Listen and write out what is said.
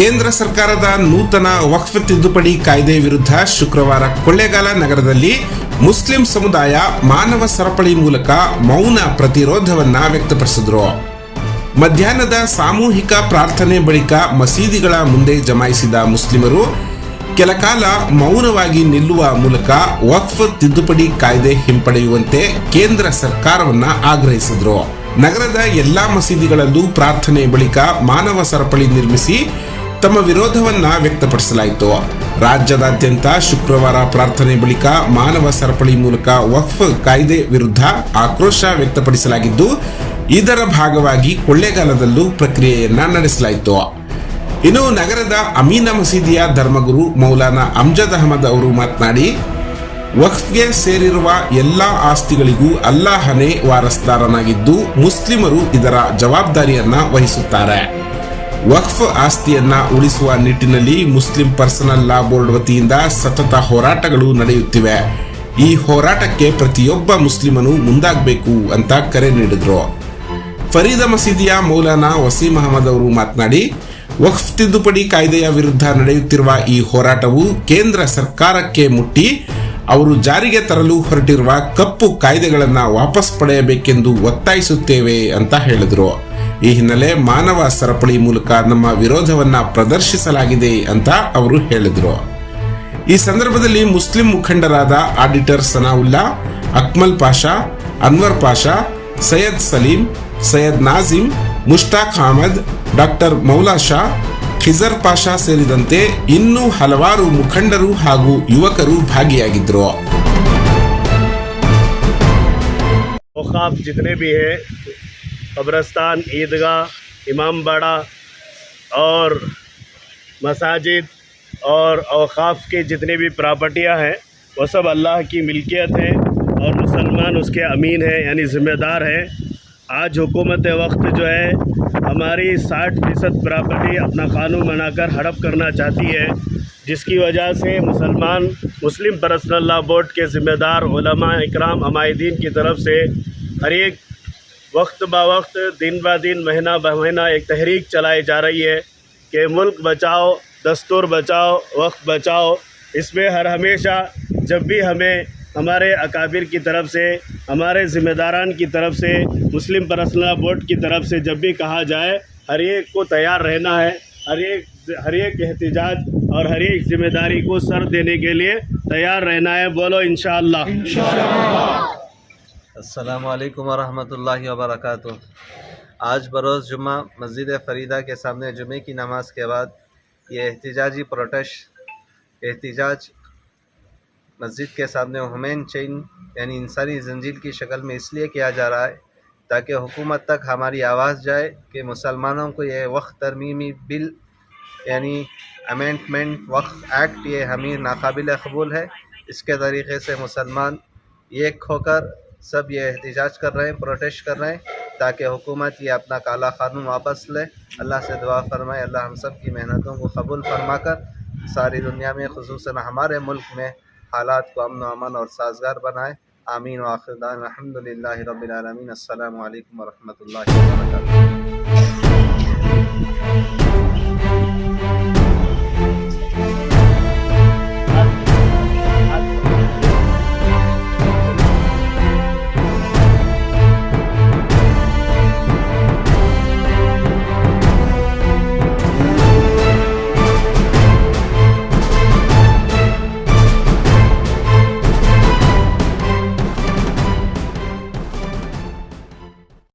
ಕೇಂದ್ರ ಸರ್ಕಾರದ ನೂತನ ವಕ್ಫ್ ತಿದ್ದುಪಡಿ ಕಾಯ್ದೆ ವಿರುದ್ಧ ಶುಕ್ರವಾರ ಕೊಳ್ಳೇಗಾಲ ನಗರದಲ್ಲಿ ಮುಸ್ಲಿಂ ಸಮುದಾಯ ಮಾನವ ಸರಪಳಿ ಮೂಲಕ ಮೌನ ಪ್ರತಿರೋಧವನ್ನ ವ್ಯಕ್ತಪಡಿಸಿದ್ರು. ಮಧ್ಯಾಹ್ನದ ಸಾಮೂಹಿಕ ಪ್ರಾರ್ಥನೆ ಬಳಿಕ ಮಸೀದಿಗಳ ಮುಂದೆ ಜಮಾಯಿಸಿದ ಮುಸ್ಲಿಮರು ಕೆಲಕಾಲ ಮೌನವಾಗಿ ನಿಲ್ಲುವ ಮೂಲಕ ವಕ್ಫ್ ತಿದ್ದುಪಡಿ ಕಾಯ್ದೆ ಹಿಂಪಡೆಯುವಂತೆ ಕೇಂದ್ರ ಸರ್ಕಾರವನ್ನ ಆಗ್ರಹಿಸಿದ್ರು. ನಗರದ ಎಲ್ಲಾ ಮಸೀದಿಗಳಲ್ಲೂ ಪ್ರಾರ್ಥನೆ ಬಳಿಕ ಮಾನವ ಸರಪಳಿ ನಿರ್ಮಿಸಿ ತಮ್ಮ ವಿರೋಧವನ್ನ ವ್ಯಕ್ತಪಡಿಸಲಾಯಿತು. ರಾಜ್ಯದಾದ್ಯಂತ ಶುಕ್ರವಾರ ಪ್ರಾರ್ಥನೆ ಬಳಿಕ ಮಾನವ ಸರಪಳಿ ಮೂಲಕ ವಕ್ಫ್ ಕಾಯ್ದೆ ವಿರುದ್ಧ ಆಕ್ರೋಶ ವ್ಯಕ್ತಪಡಿಸಲಾಗಿದ್ದು, ಇದರ ಭಾಗವಾಗಿ ಕೊಳ್ಳೆಗಾಲದಲ್ಲೂ ಪ್ರಕ್ರಿಯೆಯನ್ನ ನಡೆಸಲಾಯಿತು. ಇನ್ನು ನಗರದ ಅಮೀನ ಮಸೀದಿಯ ಧರ್ಮಗುರು ಮೌಲಾನಾ ಅಮ್ಜದ್ ಅಹಮದ್ ಅವರು ಮಾತನಾಡಿ, ವಕ್ಫ್ಗೆ ಸೇರಿರುವ ಎಲ್ಲಾ ಆಸ್ತಿಗಳಿಗೂ ಅಲ್ಲಾಹನೇ ವಾರಸ್ದಾರನಾಗಿದ್ದು, ಮುಸ್ಲಿಮರು ಇದರ ಜವಾಬ್ದಾರಿಯನ್ನ ವಹಿಸುತ್ತಾರೆ. ವಕ್ಫ್ ಆಸ್ತಿಯನ್ನ ಉಳಿಸುವ ನಿಟ್ಟಿನಲ್ಲಿ ಮುಸ್ಲಿಂ ಪರ್ಸನಲ್ ಲಾ ಬೋರ್ಡ್ ವತಿಯಿಂದ ಸತತ ಹೋರಾಟಗಳು ನಡೆಯುತ್ತಿವೆ. ಈ ಹೋರಾಟಕ್ಕೆ ಪ್ರತಿಯೊಬ್ಬ ಮುಸ್ಲಿಮನು ಮುಂದಾಗಬೇಕು ಅಂತ ಕರೆ ನೀಡಿದ್ರು. ಫರೀದ ಮಸೀದಿಯ ಮೌಲಾನಾ ವಸೀಂ ಅಹಮದ್ ಅವರು ಮಾತನಾಡಿ, ವಕ್ಫ್ ತಿದ್ದುಪಡಿ ಕಾಯ್ದೆಯ ವಿರುದ್ಧ ನಡೆಯುತ್ತಿರುವ ಈ ಹೋರಾಟವು ಕೇಂದ್ರ ಸರ್ಕಾರಕ್ಕೆ ಮುಟ್ಟಿ, ಅವರು ಜಾರಿಗೆ ತರಲು ಹೊರಟಿರುವ ಕಪ್ಪು ಕಾಯ್ದೆಗಳನ್ನು ವಾಪಸ್ ಪಡೆಯಬೇಕೆಂದು ಒತ್ತಾಯಿಸುತ್ತೇವೆ ಅಂತ ಹೇಳಿದರು. ಈ ಹಿನ್ನೆಲೆ ಮಾನವ ಸರಪಳಿ ಮೂಲಕ ನಮ್ಮ ವಿರೋಧವನ್ನ ಪ್ರದರ್ಶಿಸಲಾಗಿದೆ ಅಂತ ಅವರು ಹೇಳಿದರು ಈ ಸಂದರ್ಭದಲ್ಲಿ ಮುಸ್ಲಿಂ ಮುಖಂಡರಾದ ಆಡಿಟರ್ ಸನಾವುಲ್ಲಾ ಅಕ್ಮಲ್ ಪಾಷಾ ಅನ್ವರ್ ಪಾಷಾ ಸೈಯದ್ ಸಲೀಂ ಸೈಯದ್ ನಾಜಿಮ್ ಮುಷ್ತಾಕ್ ಅಹಮದ್ ಡಾಕ್ಟರ್ ಮೌಲಾ ಶಾ ಖಿಜರ್ ಪಾಷಾ ಸೇರಿದಂತೆ ಇನ್ನೂ ಹಲವಾರು ಮುಖಂಡರು ಹಾಗೂ ಯುವಕರು ಭಾಗಿಯಾಗಿದ್ದರು औकाफ जितने भी हैं قبرستان عیدگاہ، امام باڑہ اور مساجد اور اوقاف کے جتنے بھی پراپرٹیاں ہیں، وہ سب اللہ کی ملکیت ہیں اور مسلمان اس کے امین ہیں یعنی ذمہ دار ہیں۔ آج حکومت وقت جو ہے، ہماری ساٹھ فیصد پراپرٹی اپنا قانون بنا کر ہڑپ کرنا چاہتی ہے، جس کی وجہ سے مسلمان، مسلم پرسنل اللہ بورڈ کے ذمہ دار، علماء اکرام، عمائدین کی طرف سے ہر ایک وقت با وقت دن با دن، مہینہ بہ مہینہ ایک تحریک چلائی جا رہی ہے کہ ملک بچاؤ، دستور بچاؤ، وقت بچاؤ۔ اس میں ہر ہمیشہ جب بھی ہمیں ہمارے اکابر کی طرف سے، ہمارے ذمہ داران کی طرف سے، مسلم پرسنل بورڈ کی طرف سے جب بھی کہا جائے، ہر ایک کو تیار رہنا ہے۔ ہر ایک ہر ایک احتجاج اور ہر ایک ذمہ داری کو سر دینے کے لیے تیار رہنا ہے۔ بولو انشاءاللہ۔ انشاءاللہ۔ السلام علیکم ورحمۃ اللہ وبرکاتہ۔ آج بروز جمعہ مسجد فریدہ کے سامنے جمعے کی نماز کے بعد یہ احتجاجی پروٹش احتجاج مسجد کے سامنے ہمین چین یعنی انسانی زنجیل کی شکل میں اس لیے کیا جا رہا ہے تاکہ حکومت تک ہماری آواز جائے کہ مسلمانوں کو یہ وقت ترمیمی بل یعنی امینٹمنٹ وقت ایکٹ یہ ہمیں ناقابل قبول ہے۔ اس کے طریقے سے مسلمان ایک ہو کر سب یہ احتجاج کر رہے ہیں، پروٹیسٹ کر رہے ہیں تاکہ حکومت یہ اپنا کالا خانوں واپس لے۔ اللہ سے دعا فرمائے، اللہ ہم سب کی محنتوں کو قبول فرما کر ساری دنیا میں، خصوصاً ہمارے ملک میں حالات کو امن و امن اور سازگار بنائے۔ آمین واخر الحمد للہ رب العالمین۔ السلام علیکم ورحمت اللہ وبرکاتہ۔